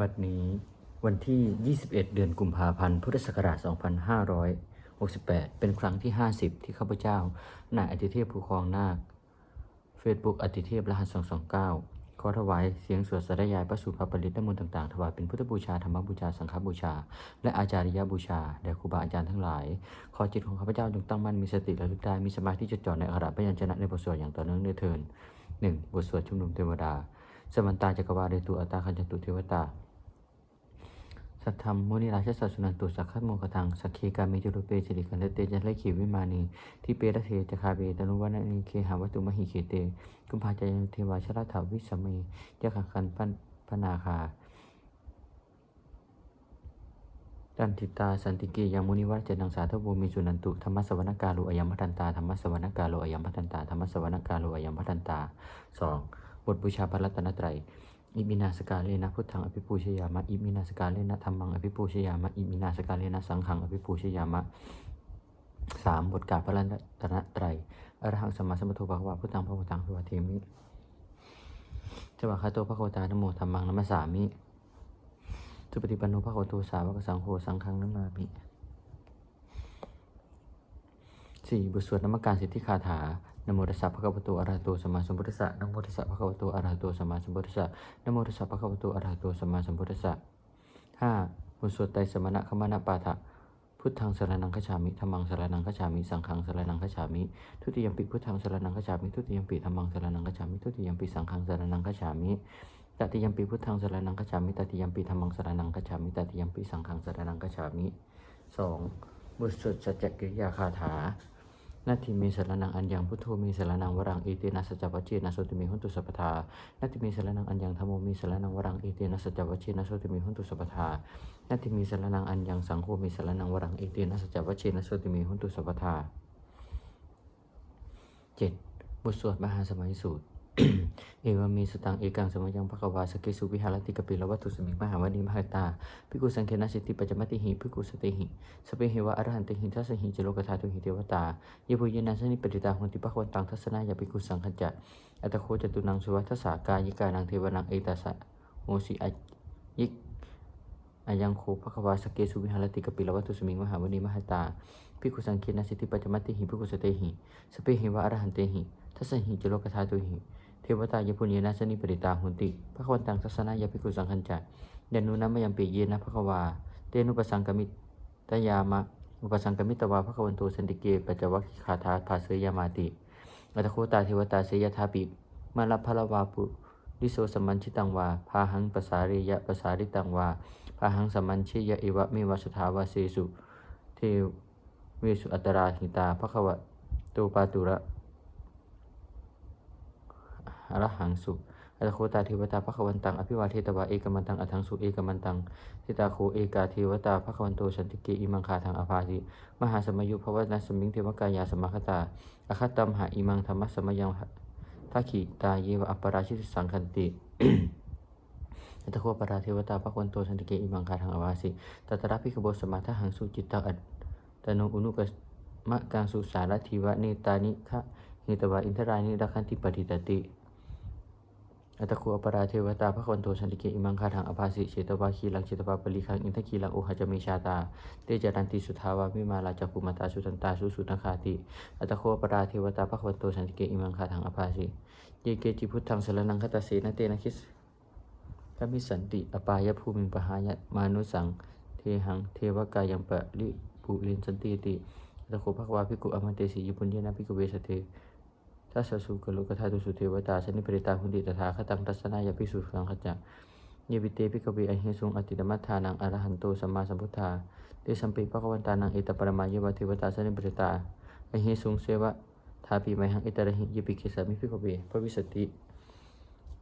บัดนี้วันที่ 21 เดือนกุมภาพันธ์ พุทธศักราช 2568 เป็นครั้งที่ 50 ที่ข้าพเจ้านายอติเทพภูครองนาค Facebook อติเทพรหัส 229 ขอถวายเสียงสวดสายายพระสูตรพระปริตและมนต์ต่างๆ ถวายเป็นพุทธบูชา ธรรมบูชา สังฆบูชา และอาจาริยบูชา แด่ครูบาอาจารย์ทั้งหลาย ขอจิตของข้าพเจ้าจงตั้งมั่นมีสติระลึกได้ มีสมาธิจดจ่อในอักขระพยัญชนะในบทสวดอย่างต่อเนื่องเนืเทิน 1. บทสวดชุมนุมเทวดา สมันตาจักรวาเรตุอัตตาคันจตุเทวตา สัทธรรมมุนิราชสัสุนันตุสักขัตโมกทังสักเคกามิจุรุเปจิริกันเตจันเลขีวิมานีที่เปรตเทจคาเบตนุวันะนีเคหาวัตุมหิเคเต กุมภาจายเทวาชราถาวิสเมยะขังคันปันพนาคาตันทิตาสันติเกยังมุนิวัจนังสาธบูมิสุนันตุธรรมสวรรณกาโลอยัมพันตาธรรมสวรรณกาโลอยัมพันตาธรรมสวรรณกาโลอยัมพันตาสองบทบูชาพระรัตนตรัย อิมินาสกาเลนะพุทธังอภิปูชยามะอิมินาสกาเลนะธรรมังอภิปูชยามะอิมินาสกาเลนะสังฆังอภิปูชยามะสามบทกาพระรัตนตรัยอรหังสมมาสมุทโธภะควะพุทธังพระวตังสุวัเทมิจวะคาโตภะคะวตานโมธรรมังนัมสสามิสุปฏิปันโนภะคะวะโตสาวกสังโฆสังฆังนัมมามิสี่บทสวดนมักการสิทธิคาถา นโมตัสสะภะคะวะโตอะระหะโตสัมมาสัมพุทธัสสะนโมตัสสะภะคะวะโตอะระหะโตสัมมาสัมพุทธัสสะนโมตัสสะภะคะวะโตอะระหะโตสัมมาสัมพุทธัสสะห้าบทสวดไตรสมณะขมณปาฐะพุทธังสรณังคฉามิธัมมังสรณังคฉามิ สังฆังสรณังคฉามิ ทุติยมปิพุทธังสรณังคฉามิ ทุติยมปิธัมมังสรณังคฉามิ ทุติยมปิสังฆังสรณังคฉามิ ตติยมปีพุทธังสรนังกัจฉามิ ตติยมปีธรรมังสรนังกัจฉามิ ตติยมปีสังฆังสรนังกัจฉามิสองบทสวดสัจจกิริยาคาถา นาทิมีสรนังอันยังพุทโธมีสรนังวรังอิตินัสัจจวัจเจนะโสติมีหุนตุสัพทานาทิมีสรนังอันยังธรรมโมเมสรนังวรังอิตินัสัจจวัจเจนะโสติมีหุนตุสัพทานาทิมีสรนังอันยังสังโฆมีสรนังวรังอิตินัสัจจวัจเจนะโสติมีหุนตุสัพทาเจ็ดบทสวดมหาสมัยสูตร เอวามีสตังเอกังสมัยยังภควาสเกสุวิหารติกปิลวัตถุสมิงมหาวณีมหาตาภิกุสังเคนะสิทธิปัจจมติหิภิกุสติหิสเปหิวะอรหันติหิทัสสหิจโลกธาตุหิเทวตาเยปุยนัสสนิปติตาหุนติภควันตังทัสสนายาภิกุสังคัจจะอัตโคจตุนังสุวัทสากายิกานังเทวนังเอตัสะโมสิอยิกอายังโคภควาสเกสุวิหารติกปิลวัตถุสมิงมหาวณีมหาตาภิกุสังเคนะสิทธิปัจจมติหิภิกุสติหิสเปหิวะอรหันติหิทัสสหิจโลกธาตุหิ ทวตายพุญเยนะสนิปริตาหุนติพระควันตังทัศนายาภิกุสังคัญจะยานุนัมยังปิเยนะพระควา เตนุปสังกมิตยามะ อุปสังกมิตวาพระควันโตสันติเกปัจจวัคคาถาภาเสยยามาติ อัตโคตาเทวตาเสยทาปิมาลพลวาปุริโสสมมัญชิตังวา พาหังปสาริยะปสาริตังวา พาหังสมมัญชิยะเอวะเมวะสถาวาเสสุ เทเวสุอัตตราหิตาพระควะโตปาตุระ อรหังสุอัตโคตาเทวตาภควันตัง อภิวาเทตวาเอกมันตัง อัทังสุเอกมันตังทิตาโคเอกาเทวตาภควันโตสันติเกอิมังคาทางอภาสิมหาสมยุภวนาสมิงเทวกายาสมคตาอคัตตัมหาอิมังธรรมสมยังทักขิตาเยวะอัปปราชิตสังคันติอัตโคปราเทวตาภควันโตสันติเกอิมังคาทางอภาสิตัตระพิขบสมาทหังสุจิตตังอัตโนอุนุกสมะกังสุสารทิวะเนตานิคะหิตวะอินทรานิรักขันติปฏิตติ อัตโคอปราเทวตาพระคนโตสันติเกอิมังคาทางอภาสิเชตวาคีลังเชตวาปริคังอินทคีลังโอหะจเมชาตาเตจารันติสุทาวามิมาลาจักุมาตาสุตันตาสุสุนคาติอัตโคอปราเทวตาพระคนโตสันติเกอิมังคาทางอภาสิเยเกจิพุทธังสรนังคตาเสนเตนะคิสกามิสันติอปายภูมิปหายะมานุสัง เทหังเทวกายังปะลิปุลินสันติติอัตโคภควาภิกขุอมันเตสียุปุญญนะภิกขุเวสเต ทัสสุกโลกธาตุสุเทวตาสนิปริตาหุนติตถาคตังทัสนายาภิกษุสังฆจักเยวิเตปิกเวอหิสุงอติตมัฏฐานังอรหันโตสัมมาสัมพุทธาเตสัมปิภควันตานังเอตปรมายวเทวตาสนิปริตาอหิสุงเสวะทาปิไมหังเอตระหิยปิเกสามิภิกเวพระวิสติ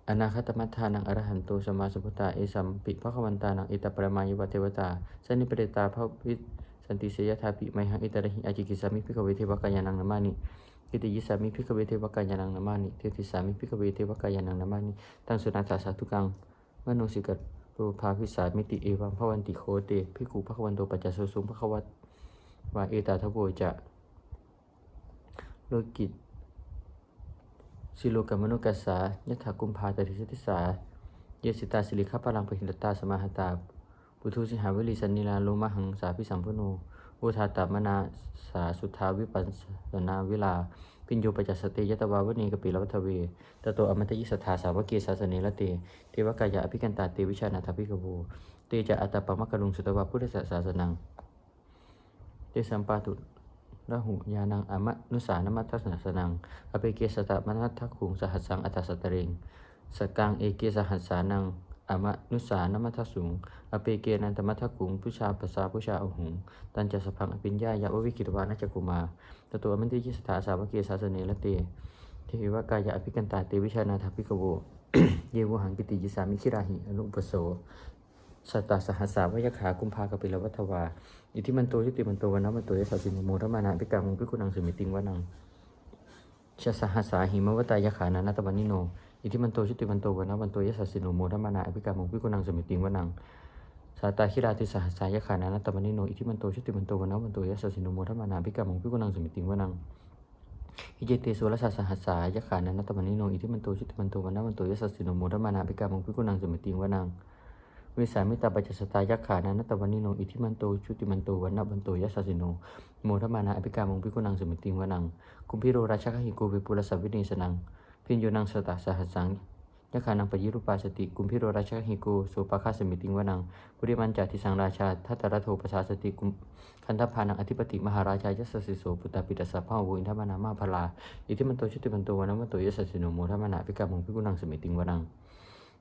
อนาคตมัฏฐานังอรหันโตสัมมาสัมพุทธาเอสัมปิภควันตานังเอตปรมายวเทวตาสนิปริตาพระวิสันติเสยทาปิไมหังเอตระหิอาจิกิสามิภิกเวเทวกายานังนามานิ ทิติยิสามิพิกเวเทวกายานังนามานิทิติสามิพิกเวเทวกายานังนามานิตังสุนาตาสาธุกังมโนสิกตรูปาพิสามิติเอวังพระวันติโคเตพิกุพระวันโตปัจจโสสุงพระวัตวาเอตาทโวจะโลกิตสิโลกามนุกัสสายถากุมภาตติสติสาเยสิตาสิริขพลังปหิลตตาสมาหตาปุถุสิหาวิลิสันนิลาโลมหังสาพิสัมพุโน อุทาตมนาสาสุทธาวิปัสสนาวิลาปิญโยปจัสสติยตวาวณีกปิลวัทเวตโตอมตยิสทธาสาวกีสาสเนละเตเทวกายะอภิกันตาเตวิชานาถภิกขโวเตจะอัตตปมะกรุงสุตวาพุทธศาสนังเตสัมปาตุระหุยานังอมะนุสานมัทสนาสนังอเปเกสตะมนัทักขุงสหัสสังอัตตสตเริงสกังเอเกสหัสสานัง อมะนุสานมัทสุงอเปเกนันตมัทกุงพุชาภาษาพุชาอหุง ตันจะสพังอภิญญายะววิกิตวานัจจกุมาตตัวมันติยิสถาสาวกเกสาสเนละเตเทวกายะอภิกันตาเตวิชานาถภิกโว เยวหังกิติยิสามิคิราหิอนุปโสสัตตาสหัสสาวยขากุมภากปิลวัทวา อิทิมันโตยุติมันโตวันนมันโตยสัสิมโมรมานาภิกามุงพิกุนังสมิติงวานังชะสหัสสาหิมวตายขานานาตวันนิโน อิทิมันโตยุติมันโตวันนมันโตยสัสสิโนโมรมานาอภิกามุงพิกุนังสมิติงวานังสาตาคิราติสหัสายขานานาตวันนิโนอิทิมันโตยุติมันโตวันนมันโตยสัสสิโนโมรมานาอภิกามุงพิกุนังสมิติงวานังอิเจเตสุรสัสหัสสายขานานาตวันนิโนอิทิมันโตยุติมันโตวันนมันโตยสัสสิโนโมรมานาอภิกามุงพิกุนังสมิติงวานังวิสามิตาปัจจสตายักขานานัตวันนิโน อิทิมันโต ชุติมันโตวันนบันโตยัสสสิโน โมทมานาอภิกามงพิกุนังสมิติงวนัง คุมพิโรราชกหิโกวิปุรสวินีสนัง พิญโยนังสตาสหัสสังยักขานังปยิรุปาสติกุมพิโรราชกหิโกโสปาคาสมิติงวนังปุริมันจาทิสังราชาทัตตระโทปชาสติกุมคันธพานังอธิปติมหาราชายัสสสิโสปุตตาปิตสัพพะโวอินทมานามาพลาอิทิมันโตชุติมันโตวันนบันโตยัสสสิโนโมทมานาอภิกามงพิกุนังสมิติงวนัง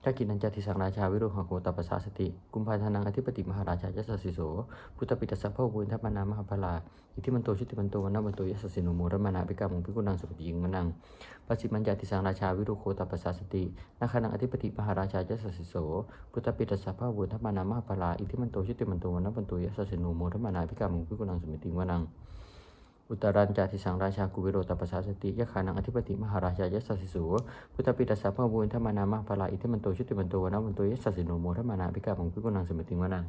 ถ้ากินันจติสังราชาวิโรหโกตปัสสาสติ กุมภาธนังอธิปติมหาราชายัสสิโส พุทธปิตสัพพะวุญทัพมานามหาพลา อิทิมันโตชุติมันโตวันนบันโตยัสสสิโนโมรมานาภิกามงพิกุนังสุปฏิยิงมนังปัสสิมัญจติสังราชาวิโรโคตปัสสาสตินาคานังอธิปติมหาราชายัสสิโส พุทธปิตสัพพะวุญทัพมานามหาพลา อิทิมันโตชุติมันโตวันนบันโตยัสสสิโนโมรมานาภิกามงพิกุนังสุปฏิยิงมนัง อุตรันจาติสังราชากุวิโรตปัสสาสติยะขานังอธิปติมหาราชายัสสสิโสพุทธปิตสัพพะวุญธรรมนามะพลาอิทิมันโตชุติมันโตวนะมันโตยัสสสิโนโมธรรมานาภิกาของพิกุนังสมิติงวนัง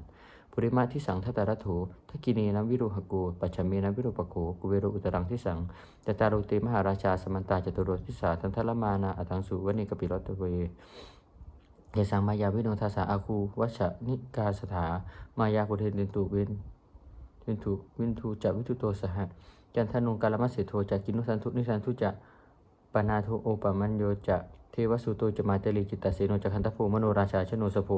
ปุริมาที่สังทัตตารโถทักกินีนวิโรหโกปัจฉเมนวิโรปโกกุเวโรอุตรังที่สังตตารุเตมหาราชาสมันตาจตุรทิสาทันทลมานาอัตังสุวเนกปิรตเวเยสังมายาวิโนทาสาอาคูวัชนิกาสถามายาโกเทนเดนตุเวนเวนตุวินทูจะวิทุโตสหะ จันทนุงกาลมัสเสโทจะกินุสันทุนิสันทุจะปนาโทโอปมัญโยจะเทวสุโตจะมาเตลิจิตตเสโนจะคันทโพมโนราชาชโนสโพ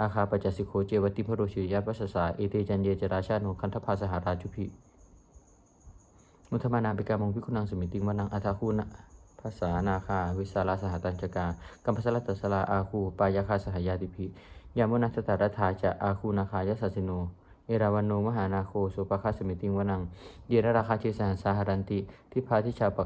อาคาปัจจสิโคเจวติพโรชิยาปัสสาเอเตจันเยจราชาโนคันทภาสหาราจุพิมุทมานาปิกามงพิคุนังสมิติงวนังอัตาคูนะภาษานาคา วิสาลาสหตัญจกากัมพสลัตสลาอาคูปายาคาสหายาติพิยามุนัสตารธาจะอาคูนาคายสสิโน เอราวันโนมหานาโคสุปคาสมิติงวนัง เยระราคาเชสันสาหรันติทิพาทิชาป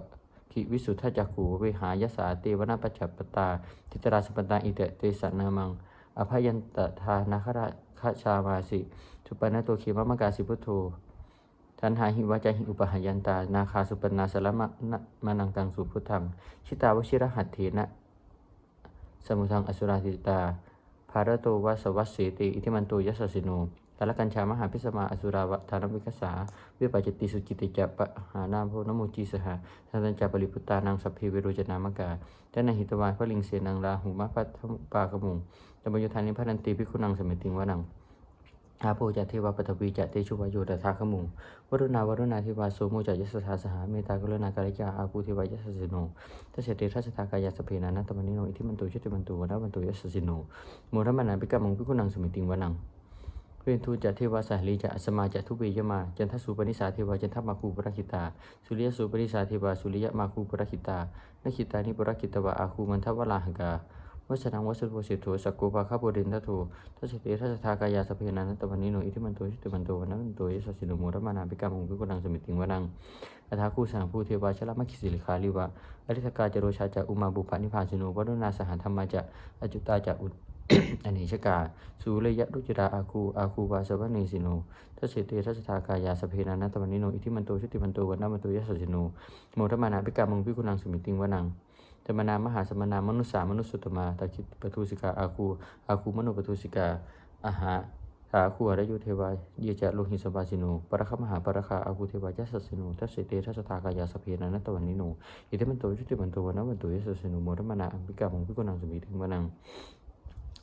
กิวิสุทธจักขูวิหายสาเตวนาปัจจปตาทิตราสปตาอิเตเตสนามัง อภยันตทานาคราคชามาสิสุปนโตเขมะมะกาสิพุทโธทันหาหิวาจาหิอุปหายันตา นาคาสุปนาสละมะมานังกังสุพุทธัง ชิตาวชิรหัตเถนะสมุทังอสุราติตาภารโตวาสวัสเสติ อิทิมันโตยัสสสิโน กาลกัญชามหาพิสมาอสุราวะทานวิกษาวิปัจติสุจิติจะปะหานาโพนโมจีสหะทันตัญจาปริพุตานังสัพเพเวโรจนามกาจนหิตวานพระลิงเสนังลาหูมะพัทปากมุงจมยุทานิพระนันติพิคุนังสมิติงวนังอาโพจะเทวปฐวีจะเตชุวายโยตถาขมุงวรุณาวรุณาธิวาโสโมจะยสสาสหาเมตากรุณาการิยาอาภูเทวายสสิโนทัศเตทัศตากายาสเพนานัตตมนิโนอิทิมันโตชุติมันโตวนาวันโตยสสิโนโมรมนาปิกามังพิคุนังสมิติงวนัง เวนทูจะเทวาสาลีจะอสมาจะทุเบยมา จันทสุปนิสาเทวาจันทมาคูปรคิตา สุริยสุปนิสาเทวาสุริยมาคูปรคิตานคิตานิปรคิตวะอาคูมันทวลาหกาวัชนังวัสดุสิโธสกโกภาคาบุรินทโททัศเตทัศทากายาสเพนันตวันนิโนอิทิมันโตชิตมันโตวันนั้นโตยสสิโนโมรมานาปิกามังพิกุนังสมิติงวนังอัฐาคูสังภูเทวาชลมัคิสิลิคาลิวะอริสกาจโรชาจะอุมาบุปานิพานสิโนวัดุนาสหันธรรมาจะอจุตาจะอุ อเนชกาสุเลยะรุจราอาคูอาคูวาสวะเนสิโนทัศเตทัศทากายาสเพนันตวันนิโน อิทิมันโตชิติมันโตวันนั้นโตยสสิโน โมรมานาปิกามังพิกุนังสมิติงวนังธรรมนามหาสมนามนุษสามนุษสุตมาตาคิปทุสิกาอาคูอาคูมโนปทุสิกาอาหาสาคูอรยุเทวาเยจะโลหิสบาสิโนปรคมหาปรคาอาคูเทวายัสสิโนทัสเตทัสทากายาสเพนันตวันนิโนอิทิมันโตชุติมันโตวันนวันโตยสสิโนโมรมนาอัมพิกามังพิกุนังสมิติงวนัง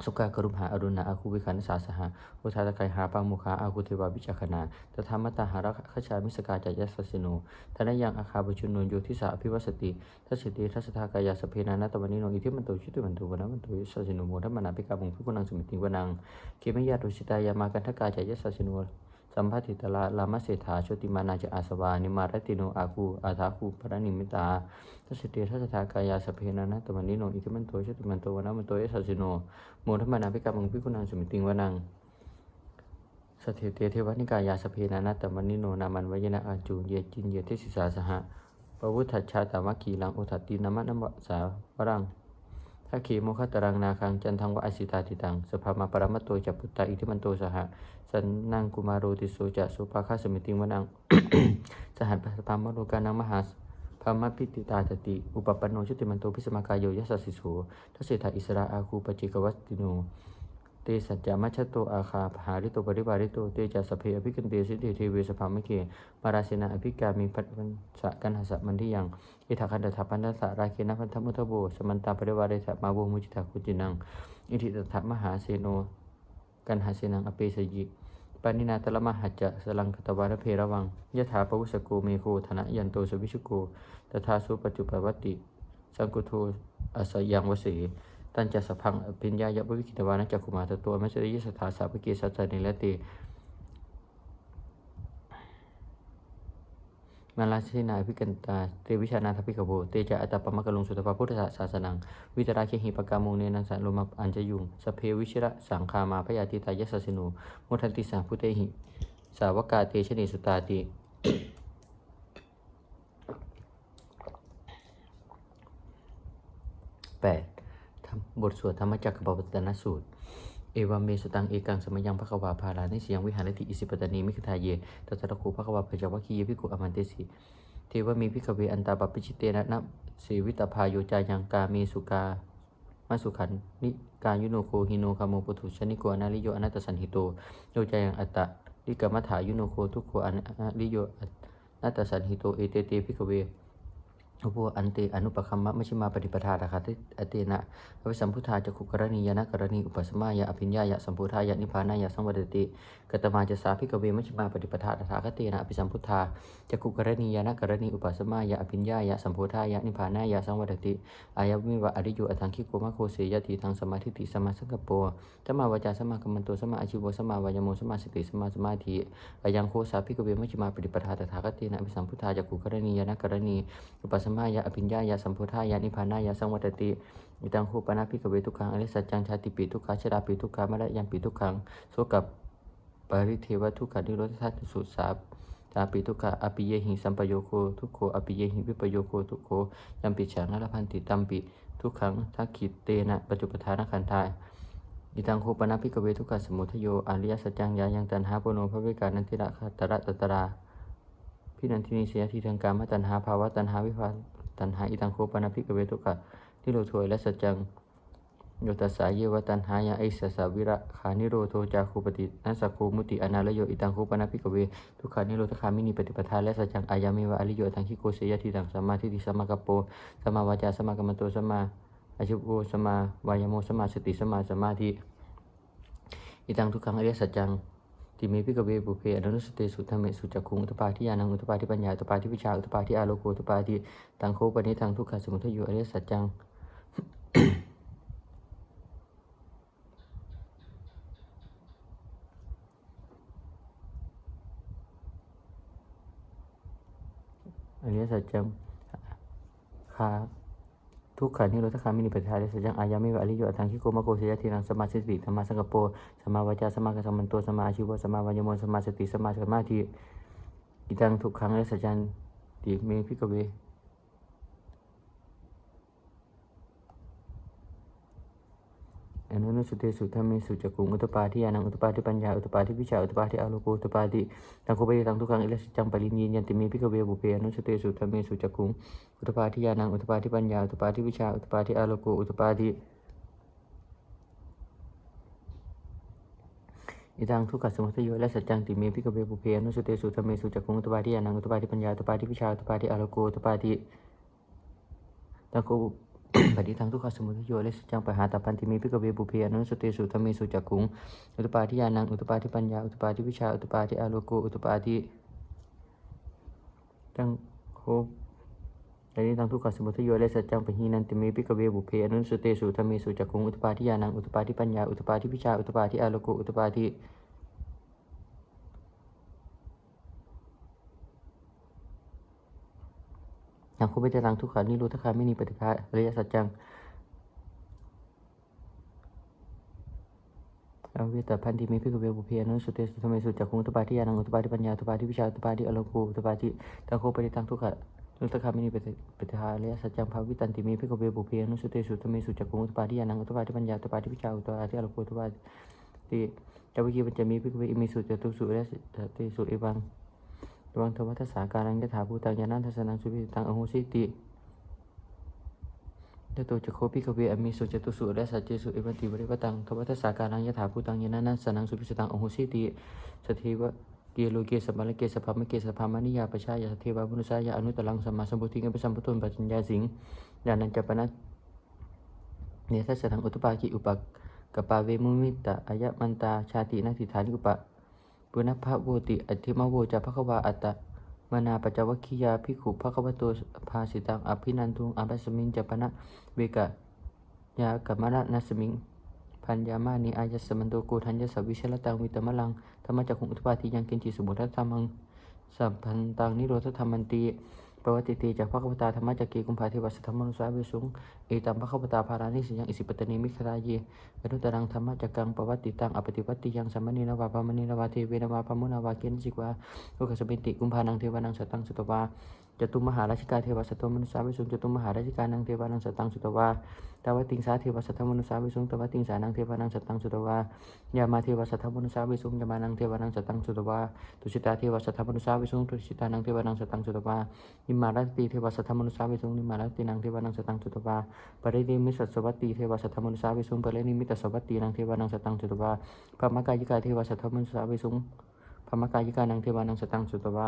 สุกากรุมหาอรุณาอาคูวิคันสาสหะอุทาตะไคหาปังมุขาอาคูเทวาวิจักขณาตถามัตาหารักขชามิสกาจายสสสิโนทนายังอาคาบุชุนนโยทิสาอภิวัสติทัสติทัสทากายาสเพนานาตวันนิโนอิทิมันโตชุติมันโตวนะมันตยสสสิโนโมทัมนาภิกาบุงพิกุนังสมิติวนังเกมยาตุชิตายามากันทกาจายสสสิโนสัมภติตลาลามเศรษฐาโชติมานาจะอาสวานิมารติโนอาคูอาทาคูปรนิมิตา ทัสเตทัสทากายาสเพนานะตมันนิโนอิทิมันโตชติมันโตวนะมันโตเอสัสิโนโมทัมมานาภิกามังพิกุนังสมิติงวนังสเทเตเทวนิกายาสเพนานะตมันนิโนนามันวยนะอาจูเยจินเยทิสิสาสหะปวุฒัชชาตามัคคีลังโอทัตตินามันัมสาวรังถ้าขีโมคตรังนาคังจันทังวะอสิตาติตังสภามาปรมัตโตจัปปุตตาอิทิมันโตสหะสันนังกุมารโรติโสจะสุภาคาสมิติงวนังสหัสปะปามโลกานังมหา พามพิติตาตติ อุปปันโนชุติมันโตพิสมากายโยยัสสิโสทัสเสถาอิสราอาคูปจิกวัตติโนเตสัจจามัชชโตอาคาภาริโตปริวาริโตเตจัสเพอภิกันเตสิเตเทเวสภามะเกมาราเสนาอภิกามีพัฒนสะกันหสะมันที่ยังอิทักขันตถาพันธสะราเคนะพันธมุทโบสมันตาปริวาริสะมาโวมุจิตาคุจินังอิทิตถามหาเสโนกันหาเสนังอเปสยิ ปานินาตละมหัจจะสลังคตวารเพระวังยะถาปวุสโกเมโคธนะยันโตสวิชุโกตถาสุปัจจุปวัติ สังกุโทอสยังวสีตันจะสพังอภิญญายะบวิกิตวานะจักขุมาตตัวมัจจริยสถาสาวกีสัจจนิลติ มาลาเสนาภิกันตาเตวิชานาทพิกโบเตจะอัตตปมะกะลุงสุตปาพุทธศาสนัง วิตราเคหิปกามุงเนนังสันโลมาอัญจยุงสเพวิชิระสังคามาพยาติตายสสิโนโมทันติสังพุเตหิ สาวกาเตชนิสุตาติแปดบทสวดธรรมจักรปวัตนสูตร เอวามเมสตังเอกังสมยังภควาภาลานิสยังวิหารติอิสิปตานีมิคทาเยตตะคูภควาเพจาวคีเยพิกุอมันเตสีเทวมีพิกเวอันตาปปิชิเตนะนะเสวิตาพาโยจายังกาเมสุกามาสุขันนิกายุโนโคหิโนคาโมปุถุชนิโกอนาลิโยอนัตสันหิโตโยจายังอัตตะลิกามัฏฐายุโนโคทุกโคอนาลิโยอนัตตสันหิโตเอเตเตพิกเว อุปอันเตอนุปคัมมะมชิมาปฏิปทาตคาติอเตนะอวิสัมพุทธาจะคุกรณียนะกรณีอุปสมายะอภิญญายะสัมพุทธายะนิพพานายะสังวดติกตมาจะสาพิกเวมชิมาปฏิปทาตถาคตินะอภิสัมพุทธาจะคุกรณียนะกรณีอุปสมายะอภิญญายะสัมพุทธายะนิพพานายะสังวดติอายะวิวะอริโยอทังคิโกมะโคเสยติทางสมาธิติสมาสังกปโปสมาวจาสมากัมมันโตสมาอาชิวสมาวายโมสมาสติสมาสมาธิอายังโคสาพิกเวมชิมาปฏิปทาตถาคตินะอภิสัมพุทธาจะคุกรณียนะกรณีอุปสมายะอภิญญายะสัมพุทธายะนิพพานายะสังวัตติอิตังคูปนาภิกเวทุกขังอริสัจจังชาติปิทุกขาชราปิทุกขามะระยัมปิทุกขังโสกับปริเทวทุกขานิโรธทัตสุสาตาปิทุกขะอภิเยหิสัมปโยโคทุกโคอภิเยหิวิปโยโคทุกโคยัมปิฉังนรพันติตัมปิทุกขังทักขิเตนะปัจจุปทานขันธายอิตังโคปนาภิกเวทุกขะสมุทโยอริยสัจจังยายังตันหาปโนภเวกานันติระคตระตตรา พินันทินิเสียทีทางการมตันหาภาวะตันหาวิภาตันหาอิตังโคปนาภิกเวทุกะนิโรธโทยและสัจจังโยตัสสาเยวตันหายาไอสสาวิระขานิโรโทจาคูปตินัสสกโคมุติอนาลโยอิตังโคปนาภิกเวทุกขานิโรธคามินิปฏิปทาและสัจจังอายามิวะอริโยตังคิโกเสยทีตังสมาทิฏฐิสมากโปสมาวาจาสมากรรมโตสมาอาชิโสมาวายโมสมาสติสมาสมาธิอิตังทุกขังอริยสัจจัง ติเมพิกเวบุเพอนุสเตสุธรรมเมสุจักขุงอุตปาทิยานังอุตปาทิปัญญาอุตปาทิวิชาอุตปาทิอาโลโกอุตปาทิตังโคปนิทังทุกขสมุทโยอริยสัจจังอริยสัจจังคา ทุกขันนิโรธคามินิปทาเรสัจังอายามิวะอริโยอัตังคิโกมะโกเสยทีนังสมาสติธรรมสังกปโปสมาวาจาสมากัมมันตัวสมาอาชีวะสมาวายโมสมาสติสมาสมาธิอิตังทุกขังและสัจจันติเมพิกเว อนุนุสุเตสุธรรมสุจักุงอุตปาทิยานังอุตปาทิปัญญาอุตปาทิวิชาอุตปาทิอาโลโกอุตปาทิตังโคปยตังทุกังอิเลสจังปริญญียันติเมพิกเวบุเพอนุสุเตสุธรรมสุจักุงอุตปาทิยานังอุตปาทิปัญญาอุตปาทิวิชาอุตปาทิอาโลโกอุตปาทิอิตังทุกขสมุทโยและสัจจังติเมพิกเวบุเพนุสุเตสุธรรมสุจักุงอุตปาทิยานังอุตปาทิปัญญาอุตปาทิวิชาอุตปาทิอาโลโกอุตปาทิตังโค ปฏิทังทุกขสมุทโยเละสจังปหาตปันติมีพิกเวบุเพอนุสเตสุธรรมเมสุจักขุงอุตปาทิยานังอุตปาทิปัญญาอุตปาทิวิชาอุตปาทิอาโลโกอุตปาทิตั้งโคปฏิทังทุกขสมุทโยเละสจังปหีนันติมีพิกเวบุเพอนุสเตสุธรรมเมสุจักขุงอุตปาทิยานังอุตปาทิปัญญาอุตปาทิวิชาอุตปาทิอาโลโกอุตปาทิ นังคุปเจตังทุกขานิโรธคามินีปฏิภาริยสัจจังอวิตาพันธิมิพิกเวบุเพียนุสุเตสุธรรมสุจักขุงตุปาทิยานังอุตปาทิปัญญาตุปาทิวิชาตุปาทิอโลกุตุปาทิตังโคปริตังทุกขะนุตคามินีปฏิปฏิหาเลียสัจจังภาวิตันติมิพิกเวบุเพียนุสุเตสุธรรมสุจักขุงตุปาทิยานังอุตปาทิปัญญาตุปาทิวิชาอุปาทิอโลกุตุปาทิจาวิกีปัญจมีพิกเวอิมิสุจตุสุเรสติสุเอวัง ดวังทวัตสาการังยถาภูตังยานันทัสนังสุภิตังอโหสิติยะโตจะโคปิกเวอมิสุจตุสุและสัจเจสุเอวันติวริวตังทวัตสาการังยถาภูตังยานานัสนังสุพิตังอโหสิติสเทวะเกโลเกสมัลเกสภามเกสภามานิยาปชายาสเทวะมนุสายาอนุตลังสัมมาสัมพุทธิงปัสสัมพุทโธปัญญาสิงญาณัญจปนัสเนทัสนังอุตปากิอุปกปาเวมุมิตะอายะมันตาชาตินาทิฐานิอุปะ ปุณพะโวติอธิมโวจาภควาอัตตะมนาปัจจวัคคียาพิขุภควาตภาสิตังอภินันทุงอัปสมิงจัปนะเวกะยากัมมะระนัสมิงพันยามานิอายสมันโตโกทัญญสวิเชลตังวิตมะลังธรรมจักขุอุทปาทิยังกินจิสมุทธรรมังสัมพันตังนิโรธธรรมันตี ปวัติตีจากภควตาธรรมจักรีกุมภาเทวสัทธมนุสาวิสุงเอตัมภควตาภารานิสิยังอิสิปตนิมิคราเยอนุตรังธรรมจักกังปวัติตังอปฏิวัติยังสัมมณีนวาปามณีนวาเทเวนวาปามุนาวาเกณสิกวาโลกสมิติกุมภานังเทวานังสตังสุตวา จตุมหาราชิกาเทวสัตวมนุสาวิสุงจตุมหาราชิกานังเทวานังสตังสุตวาตาวติงสาเทวสัตวมนุสาวิสุงตาวติงสานังเทวานังสตังสุตวายามาเทวสัตวมนุสาวิสุงยามานังเทวานังสตังสุตวาตุชิตาเทวสัตวมนุสาวิสุงตุชิตานังเทวานังสตังสุตวานิมาราติเทวสัตวมนุสาวิสุงนิมาราตินังเทวานังสตังสุตวาปรินิมิสัสวัตติเทวสัตวมนุสาวิสุงปรินิมิตสวัตตินังเทวานังสตังสุตวาพระมกายิกาเทวสัตวมนุสาวิสุงพระมกายิกานังเทวานังสตังสุตวา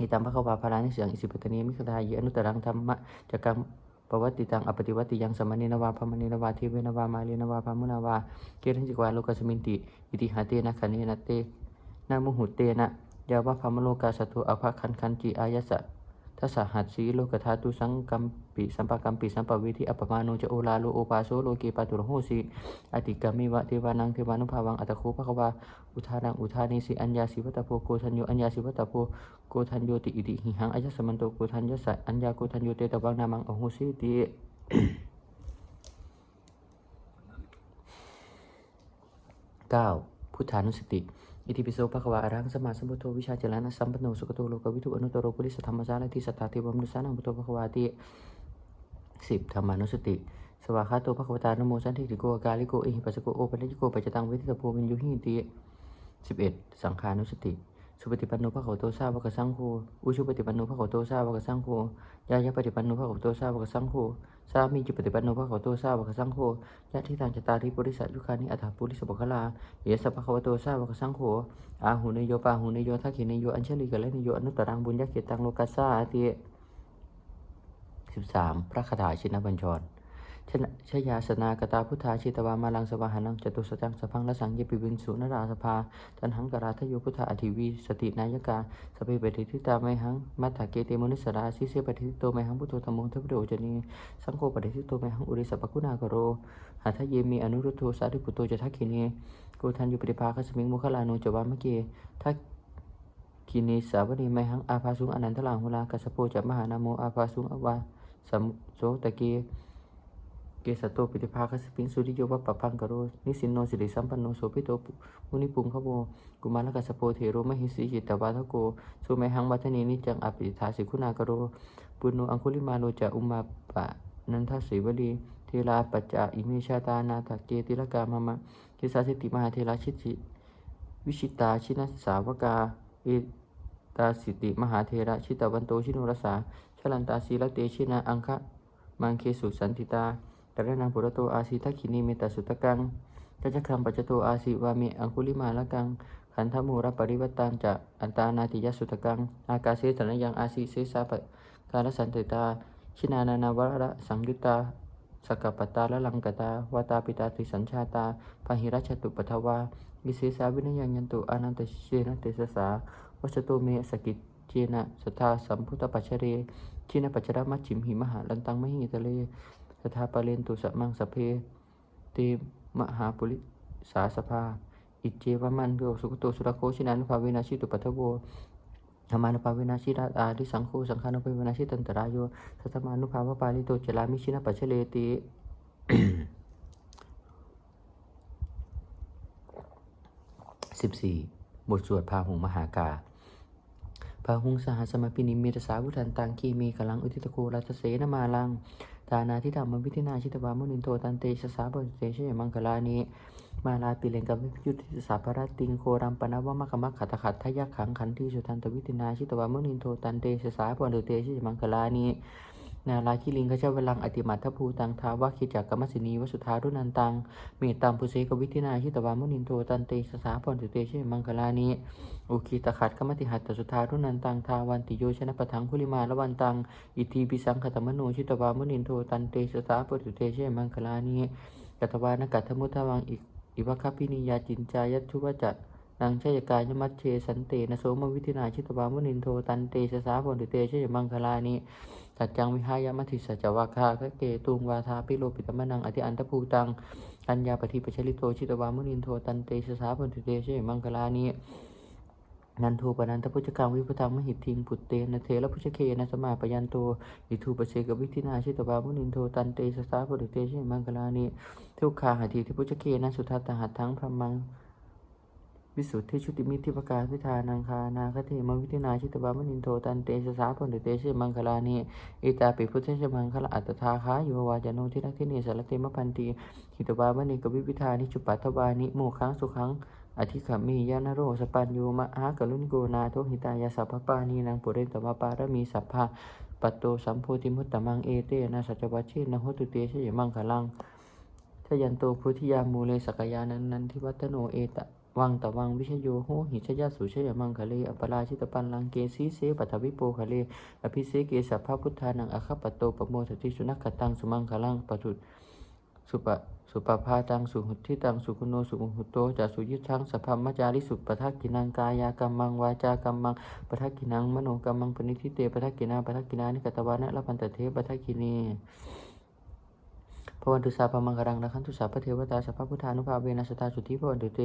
อิตัมภควาพารานิเสียงอิสิปตนีมิคตายอนุตรังธรรมะจักกรรมปวัติตังอปฏิวัติยังสมณีนวาพมณีนวาเทเวนวามาลีนวาพามุนาวาเกริจิกวาโลกสมินติอิติหาเตนะคันเนนะเตนามุหุเตนะยาวะพามโลกาสตุอภคันคันจิอายะสะ ทัสหัสสีโลกธาตุสังกัมปิสัมปะกัมปิสัมปวิธิอัปมาโนจะโอลาโลโอปาโซโลเกปาตุระโหสีอติกามิวะเทวานังเทวานุภาวังอัตโคภควาอุทานังอุทานิสิอัญญาสิวัตโพโกทัญโยอัญญาสิวัตโพโกทัญโยติอิติหิหังอายสมันโตโกทัญญสัอัญญาโกทัญโยเตตะวังนามังอโหสิติเก้าพุทธานุสติ อิติปิโสภะควะอรังสมาสัมพุทโธวิชาเจรณะสัมปันโนสุขโตโลกวิทุอนุตตรโรปุริสธรรมสารติสัทธาเทวมนุสานังพุทโธภะคะวาติสิบธรรมานุสติ สวากาโตภะคะวตานโมสันทิติโกกาลิโกเอหิปัสโกโอปัญญิโกปัจจตังเวทิตาโพวินยุหิติสิบเอ็ดสังขานุสติ สุปฏิปันโนภะควโตสาวกสังโฆอุชุปฏิปันโนภะควโตสาวกสังโฆยายาปฏิปันโนภะควโตสาวกสังโฆ สามีจุปฏิปันโนภะขวโตซาวกสังโฆยะทิตังจตาริปุริสัยุคานิอัฏฐปุริสปุคลาเยสสะขวโตซาวกสังโฆอาหูเนโยปาหูเนโยทักขิเนโยอัญชลิกะเลนโยอนุตตรังบุญยะเกตังโลกัสสาติสิบสามพระคาถาชินบัญชร ชยาสนากตาพุทธาชิตวามาลังสวาหานังจตุสจังสพังละสังเยปิวิงสุนราสภาจันหังกราทโยพุทธาอธิวีสตินายกาสเปปฏิทิตาไมหังมัทธาเกเตมุนิสราสิเสปฏิทิโตไมหังพุทโธธรรมงทพโดจนีสังโฆปฏิทิโตไมหังอุริสัพพุนากโรหัทะเยมีอนุรุตโธสาธิปุตโตจะทักขิเนโกทันยุปฏิภาคสมิงมุขลานุจวามะเกทักกินีสาวนีไมหังอาภาสุงอนันตลังหุลากัสสโปจะมหานาโมอาภาสุงอวาสัมโสตะเก เกสโตปิติภาคสปิงสุริโยวัปปะพังกโรนิสินโนสิริสัมปันโนโสภิโตปุมุนิปุงขโวกุมารกัสโปเทโรมหิสีจิตตวาทโกสุเมหังวัฒนีนิจังอภิธาสิคุณากโรปุณโนอังคุลิมาโลจะอุมาปะนันทสีวลีเทลาปัจจาอิเมชาตานาตเกติลกามามะเกสาสิติมหาเทราชิติวิชิตาชินสาวกาเอตาสิติมหาเทระชิตวันโตชินุรสาชลันตาสีลเตชินาอังคะมังเคสุสันติตา ตระนังปุระโตอาสีทักขินีเมตสุตกังกัจจคัมปัจจโตอาสีวามิอังคุลิมาละกังขันธมูรปริวัตตันจะอันตานาติยสุตกัง อากาเสตนะยังอาสีเสสาปการสันติตา ชินานานาวระสังยุตตาสกปตาละลังกตาวตาปิตาติสัญชาตาพาหิรัชตุปัทวาวิเศษาวินยังยันตุอนันตเชนะเตสสาวัชตุเมสกิจเจนะสทธาสัมพุทธปัจเรชินปัจจรมัจฉิมหิมหาลันตังมหิตะเล สทาปะเลนตุสมังสเพเตมหาปุริสาสภา อิจเจวมันโยสุขโตสุรโคชินันภาเวนาชิตุปัทโวธรรมานุภาเวนาชิราอาดิสังโฆสังฆานุภาเวนาชิตันตรายโยสัทธมานุภาวปาลิโตจลามิชินะปัจเจเลติสิบสี่บทสวดพาหุงมหากาพาหุงสหสมพินิมิตสาวุทันตังคีมีกลังอุทิตโกราชเสนมาลัง ฐานาทิธรรมวิทินาชิตวามุนินโทตันเตชะสาบนเตชยมังคลานีมาลาปิเลงกับยุทธิสาพรติงโครัมปนาวมะกมะขัตขัดทยักขังขันทีสุทันตวิทินาชิตวามุนินโทตันเตชะสาบนเตชยมังคลานี นาลาคิลิงขเจ้าเวลังอติมัตถภูตังทาวะคิจักกรรมสินีวสุธารุนันตัง เมตตัมปุเสกวิธินาชิตวามุนินโทตันเตชะสาบนเตชยมังคลานิอุคีตขัดกมติหัตตสุธารุนันตังทาวันติโยชนะปะทังคุลิมาละวันตัง อิทีปิสังคตมโนชิตวามุนินโทตันเตสตาปตุเตเชมังคลานิกัตวานกัตถมุทวังอิอิวะคปินิยาจินจายัตชุวจัต นังชยกายมัชเชสันเตนะโสมวิธินาชิตวามุนินโทตันเตสสาปตุเตเชมังคลานิสัจจังวิหายมัติสัจวาคาคะเกตุงวาทาปิโลปิตมะนังอธิอันตภูตังอัญญาปฏิปชลิโตชิตวามุนินโทตันเตสสาปตุเตเชมังคลานินันโทปนันทพุชกังวิปทังมหิทิงพุตเตนะเทระพุชเคนะสมาปยันโตอิทูปเสกวิธินาชิตวามุนินโทตันเตสสาปุริเตชิมังคลานิทุกขาหาทีทิพุชเคนะสุทัตตหัตถังพรมัง วิสุทธิชุติมิทิปกาวิธานังคานาคเทมวิธินาชิตวามนินโทตันเตสสาปุริเตชิมังคลานิอิตาปิพุทธชมังคละอัตถาคาโยวาจโนทิรักทิเนสารเตมพันตีหิตวามณีกวิวิธานิจุปัตถวานิโมขังสุขังอธิขมียานโรสปัญโยมะหากรุณโกนาโทหิตายาสัพพปานีนางปุเรนตมปารมีสัพพะปัตโตสัมโพธิมุตตมังเอเตนะสัจวัชเชนะโหตุเตชยมังคลังทยันโตพุทธิยามูเลสกยานันนันทิวัตโนเอตะ วังตะวังวิชโยโหหิชยาสุชยมังคะเลอปราชิตปันลังเกสีเสปัทวิโปคะเลอภิเสเกสัพพพุทธานังอคปโตปโมทติสุนักขตังสุมังคลังปทุสุปะสุปภาตังสุหุทิตังสุกุโนสุมุหุโตจะสุยิทังสัพพมจาริสุปทักกินังกายากรรมังวาจากรรมังปทักกินังมโนกรรมังปณิทิเตปทักกินาปทักกินานิกตวานะละพันตเทปทักกินี พวันตุสาพมังครังนะขันตุสาพระเทวตาสัพพพุทธานุภาเวนัสตาสุทธิพวันตุเต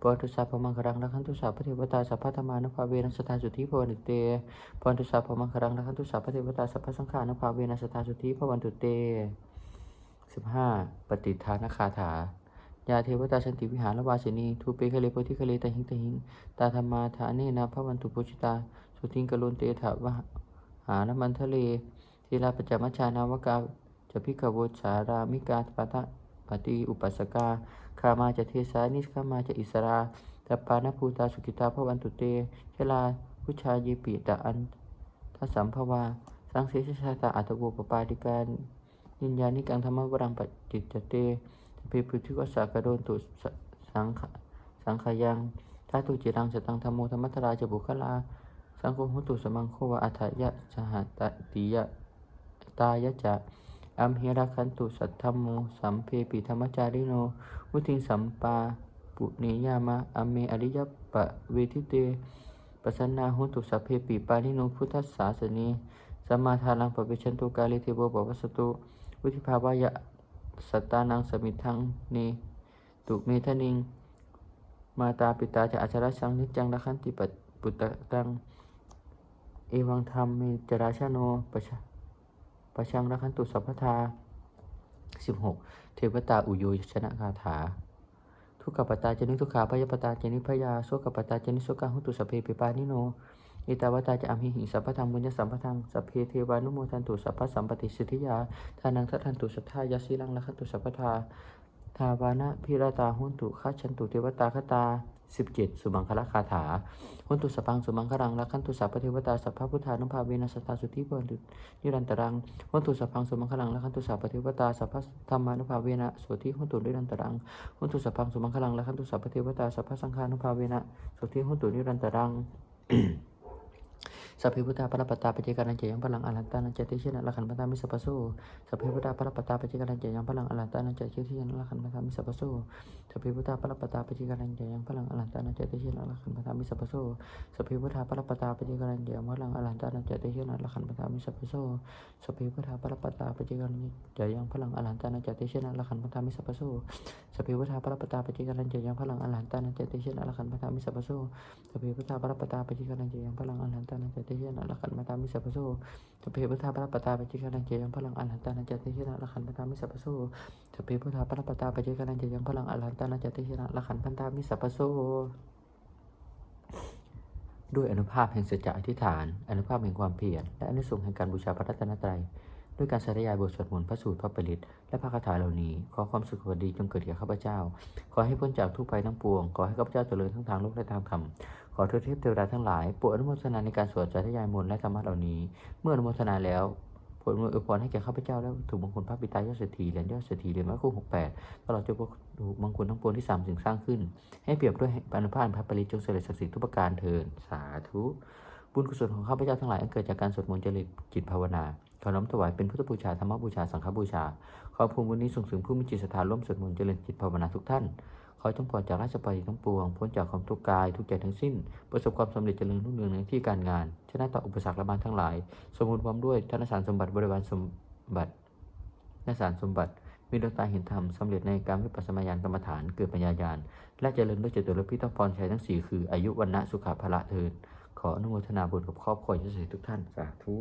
พวันตุสาพมังครังนะขันตุสาพระเทวตาสัพพธรรมานุภาเวนัสตาสุทธิพวันตุเตพวันตุสาพมังครังนะขันตุสาพระเทวตาสัพพสังฆานุภาเวนัสตาสุทธิพวันตุเตสิบห้าปฏิทานคาถายาเทวตาชันติวิหารวาสินีทูเปคะเลโพธิคะเลตหิงตหิง ตาธรรมาฐาเนนะพระวันตุโพชิตา สุทิงกะโลนเตถาวะหานมันทะเลทีลาปจจมัชชานาวกา จะพิกวสารามิกาปะทะปฏิอุปัสสกาคามาจะเทสานิสขามาจะอิสราตปานภูตาสุกิตาพระวันตุเตเชลาพุชาเยปิตะอันทัสสัมภวา สังเสชชาตาอัตโวปปาติการยินญานิกังธรรมวรังปจิตจเตเปปุทิวัสสากโดนตุสังขสังขยังถ้าตุจิรังสตังธรรมโมธรรมัตราจะบุคลา สังโฆหุตุสมังโควะอัฏฐยะสหัตติยะตายะจะ อัมเหระคันตุสัทธมโม สัมเพปิธรรมจาริโน วุทิงสัมปาปุเนยามะอเมอริยปะเวทิเตปสันนาหุตุสัพเพปิปานิโนพุทธศาสนีสมาทานังปะเวชันตุกาลิเทโบปวัสตุ วุธิภาวายะสัตตานังสมิทังเนตุเมทนิง มาตาปิตาจะอัชรชังนิจังละขันติปปุตตะกัง เอวังธรรมเมจราชโนปะชะ ประชังละขันตุสัพพทาสิบหกเทวตาอุโยชนะคาถา ทุกขปตาเจนิทุกขาพยปตาเจนิพยาโสกปตาเจนิโสกังหุตุสพเพปิปานิโนเอตาวตาจะอมหิหิสัพพทังบุญญสัมปทังสัพเพเทวานุโมทันตุสัพพสัมปติสิทธิยาทานังทัทันตุสัทธายาสีลังละคันตุสัพพทาทาวานะพิรตาหุนตุข้าชันตุเทวตาคตา สิบเจ็ดสุมังคละคาถาหุนตุสปังสุมังคลังละขันตุสัพพเทวตาสัพพพุทธานุภาเวนัสตาสุทธิปันตุนิรันตรังหุนตุสปังสุมังคลังละขันตุสัพพเทวตาสัพพธรรมานุภาเวนะสุทธิหุนตุนิรันตรังหุนตุสปังสุมังคลังละขันตุสัพพเทวตาสัพพสังฆานุภาเวนะสุทธิหุนตุนิรันตรัง สัพเพพุทธาปรปตตาปเจกานันเจยังพลังอรันตานันเจติเชนะละขันปตามิสัพพโสสัพเพพุทธาปรปตตาปเจกานันเจยังพลังอรันตานันเจติเชนะละขันปตามิสัพพโสสัพเพพุทธาปรปตตาปเจกานันเจยังพลังอรันตานันเจติเชนะละขันปตามิสัพพโสสัพเพพุทธาปรปตตาปเจกานันเจยังพลังอรันตานันเจติเชนะละขันปตามิสัพพโสสัพเพพุทธาปรปตตาปเจกานันเจยังพลังอรันตานันเจติเชนะละขันปตามิสัพพโสสัพเพพุทธาปรปตตาปเจกานันเจยังพลังอรันตานันเจติเชนะละขันปตามิสัพพโสสพเพพุทธาปรปตาปเจกานังเจยังพลังอรหันตานังเจติเชนะละขันมาตามิสัพพโสสพเพพุทธาปรปตาปจิกานังเจยังพลังอรหันตานังเจติเชนะละขันมาตามิสัพพโสสพเพพุทธาปรปตาปจิกานังเจยังพลังอรหันตานังเจติเชนะละขันพันตามิสัพพโสด้วยอนุภาพแห่งสัจจะอธิษฐาน อนุภาพแห่งความเพียร และอนุสงแห่งการบูชาพระรัตนตรัย ด้วยการสาธยายบทสวดมนต์พระสูตรพระปริตและพระคาถาเหล่านี้ ขอความสุขสวัสดีจงเกิดแก่ข้าพเจ้า ขอให้พ้นจากทุกภัยทั้งปวง ขอให้ข้าพเจ้าเจริญทั้งทางโลกและทางธรรม ขอเทวเทพเทวดาทั้งหลายโปรดอนุโมทนาในการสวดสาธยายมนต์และธรรมะเหล่านี้ เมื่ออนุโมทนาแล้วโปรดอวยพรให้แก่ข้าพเจ้าและถูกมงคลพระปิตายอดเศรษฐีเหรียญยอดเศรษฐีเหรียญพระคู่หกแปดตลอดจนถูกมงคลทั้งปวงที่สามสิ่งสร้างขึ้น ให้เปรียบด้วยอนุภาพพระปริจงเสด็จศักดิ์สิทธิ์ทุกประการเทินสาธุบุญกุศลของข้าพเจ้าทั้งหลายอันเกิดจากการสวดมนต์จริญจิตภาวนา ขอน้อมถวายเป็นพุทธบูชาธรรมบูชาสังฆบูชา ขอภูมิบุญนี้ส่งถึงผู้มีจิตศรัทธาร่วมสวดมนต์เจริญจิตภาวนาทุกท่าน ขอจงปลอดจากราชภัยทั้งปวง พ้นจากความทุกข์กายทุกใจทั้งสิ้น ประสบความสำเร็จเจริญรุ่งเรืองในที่การงาน ชนะต่ออุปสรรคและมารทั้งหลาย สมบูรณ์พร้อมด้วยธนสารสมบัติบริวารสมบัติธนสารสมบัติ มีดวงตาเห็นธรรมสำเร็จในการวิปัสสนาญาณกรรมฐานเกิดปัญญาญาณ และเจริญด้วยเจตุรพิทักษ์พรชัยทั้งสี่คืออายุวันนะสุขภาละเทินขออนุโมทนาบุญกับครอบครัวยศเสทุกท่านสาธุ